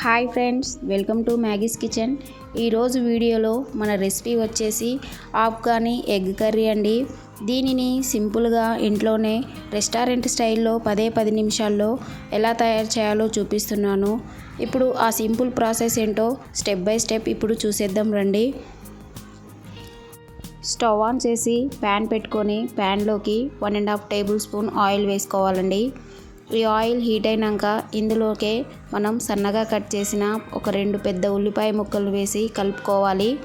Hi friends welcome to Maggie's kitchen. ఈరోజు వీడియోలో మన రెసిపీ వచ్చేసి ఆఫ్ఘనీ ఎగ్ కర్రీ అండి. దీనిని సింపుల్గా ఇంట్లోనే రెస్టారెంట్ స్టైల్లో పదే పది నిమిషాల్లో ఎలా తయారు చేయాలో చూపిస్తున్నాను. ఇప్పుడు ఆ సింపుల్ ప్రాసెస్ ఏంటో స్టెప్ బై స్టెప్ ఇప్పుడు చూసేద్దాం రండి. స్టవ్ ఆన్ చేసి ప్యాన్ పెట్టుకొని ప్యాన్లోకి one and half tablespoon oil వేసుకోవాలండి. ఈ ఆయిల్ హీట్ అయినాక ఇందులోకే మనం సన్నగా కట్ చేసిన ఒక రెండు పెద్ద ఉల్లిపాయ ముక్కలు వేసి కలుపుకోవాలి.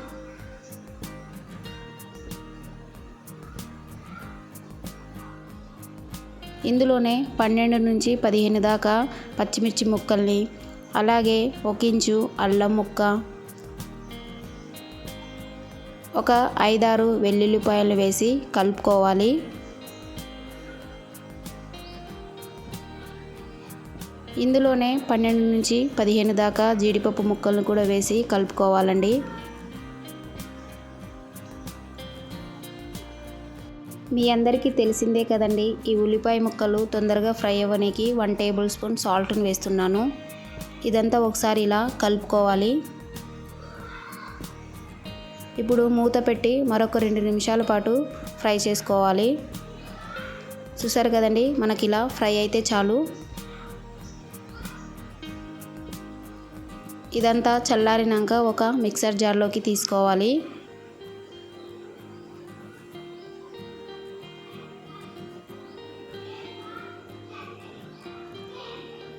ఇందులోనే పన్నెండు నుంచి పదిహేను దాకా పచ్చిమిర్చి ముక్కల్ని అలాగే ఒక ఇంచు అల్లం ముక్క ఒక ఐదారు వెల్లుల్లిపాయలు వేసి కలుపుకోవాలి. ఇందులోనే పన్నెండు నుంచి పదిహేను దాకా జీడిపప్పు ముక్కలను కూడా వేసి కలుపుకోవాలండి. మీ అందరికీ తెలిసిందే కదండి ఈ ఉల్లిపాయ ముక్కలు తొందరగా ఫ్రై అవ్వడానికి వన్ టేబుల్ స్పూన్ సాల్ట్ని వేస్తున్నాను. ఇదంతా ఒకసారి ఇలా కలుపుకోవాలి. ఇప్పుడు మూత పెట్టి మరొక రెండు నిమిషాల పాటు ఫ్రై చేసుకోవాలి. చూసారు కదండి మనకి ఇలా ఫ్రై అయితే చాలు. ఇదంతా చల్లారినాక ఒక మిక్సర్ జార్లోకి తీసుకోవాలి.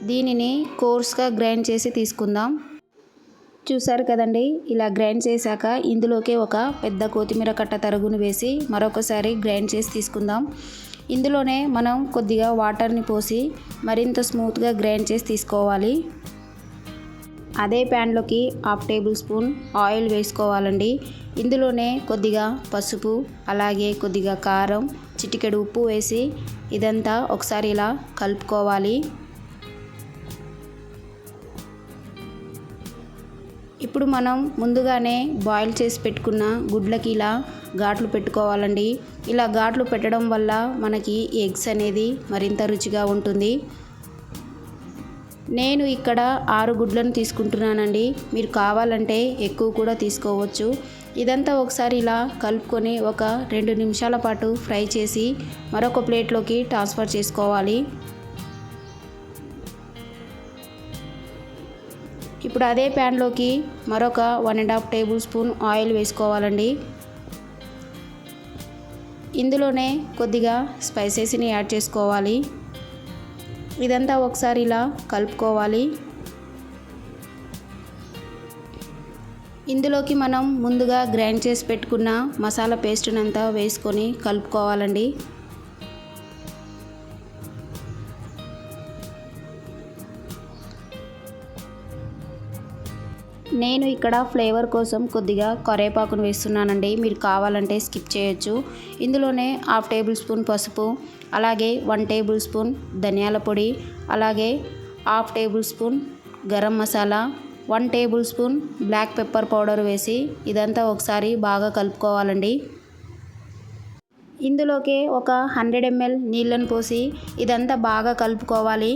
దీనిని కోర్స్గా గ్రైండ్ చేసి తీసుకుందాం. చూసారు కదండి ఇలా గ్రైండ్ చేశాక ఇందులోకి ఒక పెద్ద కొత్తిమీర కట్ట తరుగును వేసి మరొకసారి గ్రైండ్ చేసి తీసుకుందాం. ఇందులోనే మనం కొద్దిగా వాటర్ని పోసి మరింత స్మూత్గా గ్రైండ్ చేసి తీసుకోవాలి. అదే ప్యాన్లోకి హాఫ్ టేబుల్ స్పూన్ ఆయిల్ వేసుకోవాలండి. ఇందులోనే కొద్దిగా పసుపు అలాగే కొద్దిగా కారం చిటికెడు ఉప్పు వేసి ఇదంతా ఒకసారి ఇలా కలుపుకోవాలి. ఇప్పుడు మనం ముందుగానే బాయిల్ చేసి పెట్టుకున్న గుడ్లకి ఇలా ఘాట్లు పెట్టుకోవాలండి. ఇలా ఘాట్లు పెట్టడం వల్ల మనకి ఎగ్స్ అనేది మరింత రుచిగా ఉంటుంది. నేను ఇక్కడ ఆరు గుడ్లను తీసుకుంటున్నానండి. మీరు కావాలంటే ఎక్కువ కూడా తీసుకోవచ్చు. ఇదంతా ఒకసారి ఇలా కలుపుకొని ఒక రెండు నిమిషాల పాటు ఫ్రై చేసి మరొక ప్లేట్లోకి ట్రాన్స్ఫర్ చేసుకోవాలి. ఇప్పుడు అదే ప్యాన్లోకి మరొక one and half tablespoon oil వేసుకోవాలండి. ఇందులోనే కొద్దిగా స్పైసెస్ని యాడ్ చేసుకోవాలి. ఇదంతా ఒకసారి ఇలా కలుపుకోవాలి. ఇందులోకి మనం ముందుగా గ్రైండ్ చేసి పెట్టుకున్న మసాలా పేస్ట్నంతా వేసుకొని కలుపుకోవాలండి. నేను ఇక్కడ ఫ్లేవర్ కోసం కొద్దిగా కరేపాకును వేస్తున్నానండి. మీరు కావాలంటే స్కిప్ చేయొచ్చు. ఇందులోనే హాఫ్ టేబుల్ స్పూన్ పసుపు అలాగే వన్ టేబుల్ స్పూన్ ధనియాల పొడి అలాగే half tablespoon garam masala one tablespoon black pepper powder వేసి ఇదంతా ఒకసారి బాగా కలుపుకోవాలండి. ఇందులోకి ఒక హండ్రెడ్ ఎంఎల్ నీళ్ళను పోసి ఇదంతా బాగా కలుపుకోవాలి.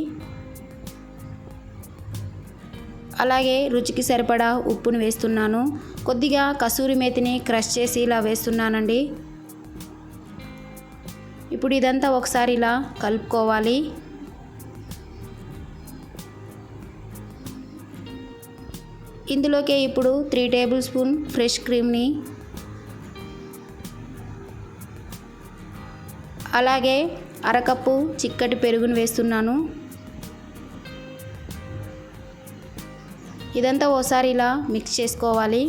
అలాగే రుచికి సరిపడా ఉప్పును వేస్తున్నాను. కొద్దిగా కసూరి మేతిని క్రష్ చేసి ఇలా వేస్తున్నానండి. ఇప్పుడు ఇదంతా ఒకసారి ఇలా కలుపుకోవాలి. ఇందులోకే ఇప్పుడు త్రీ టేబుల్ స్పూన్ ఫ్రెష్ క్రీమ్ని అలాగే అరకప్పు చిక్కటి పెరుగును వేస్తున్నాను. ఇదంతా ఓసారి ఇలా మిక్స్ చేసుకోవాలి.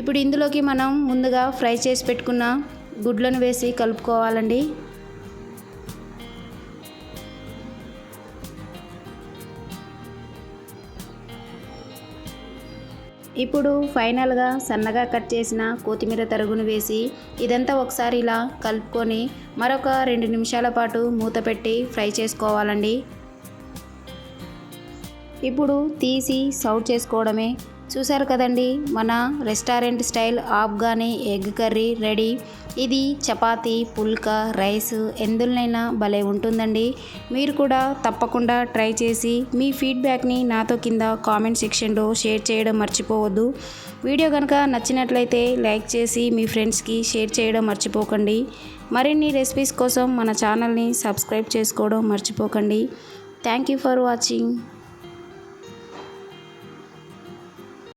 ఇప్పుడు ఇందులోకి మనం ముందుగా ఫ్రై చేసి పెట్టుకున్న గుడ్లను వేసి కలుపుకోవాలండి. ఇప్పుడు ఫైనల్గా సన్నగా కట్ చేసిన కొత్తిమీర తరుగును వేసి ఇదంతా ఒకసారి ఇలా కలుపుకొని మరొక రెండు నిమిషాల పాటు మూత పెట్టి ఫ్రై చేసుకోవాలండి. ఇప్పుడు తీసి సర్వ్ చేసుకోవడమే. చూసారు కదండి మన restaurant style Afghani egg curry ready. ఇది చపాతీ పుల్కా రైస్ ఎందులోనైనా భలే ఉంటుందండి. మీరు కూడా తప్పకుండా ట్రై చేసి మీ ఫీడ్బ్యాక్ని నాతో కింద కామెంట్ సెక్షన్లో షేర్ చేయడం మర్చిపోవద్దు. వీడియో కనుక నచ్చినట్లయితే లైక్ చేసి మీ ఫ్రెండ్స్కి షేర్ చేయడం మర్చిపోకండి. మరిన్ని రెసిపీస్ కోసం మన ఛానల్ని సబ్స్క్రైబ్ చేసుకోవడం మర్చిపోకండి. Thank you for watching.